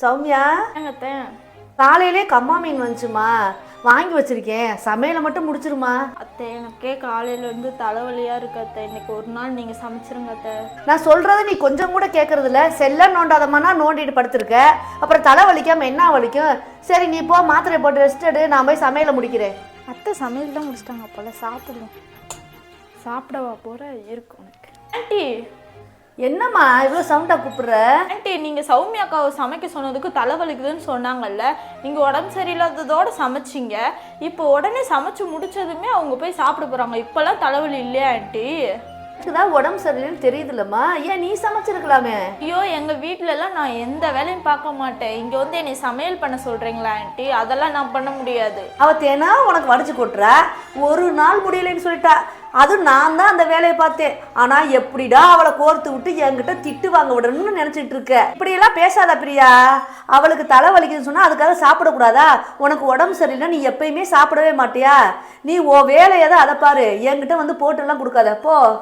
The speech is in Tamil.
சௌமியா? காலையிலே கம்மா மீன் வந்துச்சுமா வாங்கி வச்சிருக்கேன். சமையலை மட்டும் முடிச்சிருமா அத்தை எனக்கே காலையிலேருந்து தலைவலியாக இருக்கு அத்தை. இன்னைக்கு ஒரு நாள் நீங்கள் சமைச்சிருங்க அத்தை. நான் சொல்றத நீ கொஞ்சம் கூட கேட்கறது இல்ல செல்ல நோண்டாதமானா நோண்டிட்டு படுத்திருக்க. அப்புறம் தலை வலிக்காம என்ன வலிக்கும்? சரி நீ போ மாத்திரை போட்டு ரெஸ்ட் எடு. நான் போய் சமையலை முடிக்கிறேன். அத்தை சமையல் தான் முடிச்சிட்டாங்க போல. சாப்பிடலாம் சாப்பிடவா போகிற இருக்கு உனக்கு. ஆண்டி என்னம்மா இவ்வளோ சவுண்டாக கூப்பிடுற? ஆண்டி நீங்கள் சௌமியா அக்காவை சமைக்க சொன்னதுக்கு தலைவலிக்குதுன்னு சொன்னாங்கல்ல. நீங்கள் உடம்பு சரியில்லாததோட சமைச்சிங்க. இப்போ உடனே சமைச்சு முடிச்சதுமே அவங்க போய் சாப்பிட போகிறாங்க இப்போல்லாம் தலைவலி இல்லையா ஆண்டி? தான் உடம்பு சரியில்லைன்னு தெரியுதுல்லம்மா ஏன் நீ சமைச்சிருக்கலாமே? ஐயோ எங்கள் வீட்டிலலாம் நான் எந்த வேலையும் பார்க்க மாட்டேன். இங்கே வந்து என்னை சமையல் பண்ண சொல்கிறீங்களா ஆண்டி? அதெல்லாம் நான் பண்ண முடியாது. அவ தேனா உனக்கு வடிச்சு கொட்டுறா ஒரு நாள் முடியலைன்னு சொல்லிட்டா. அது நான் தான் அந்த வேலையை பார்த்தேன். ஆனா எப்படிடா அவளை கோர்த்து விட்டு என்கிட்ட திட்டு வாங்க விடணும்னு நினைச்சிட்டு இருக்க. இப்படியெல்லாம் பேசாத பிரியா. அவளுக்கு தலை வலிக்குதுன்னு சொன்னா அதுக்காக சாப்பிடக்கூடாதா? உனக்கு உடம்பு சரியில்லை நீ எப்பயுமே சாப்பிடவே மாட்டியா? நீ ஓ வேலையை தான் அதை பாரு. என்கிட்ட வந்து போட்டெல்லாம் கொடுக்காத. போ.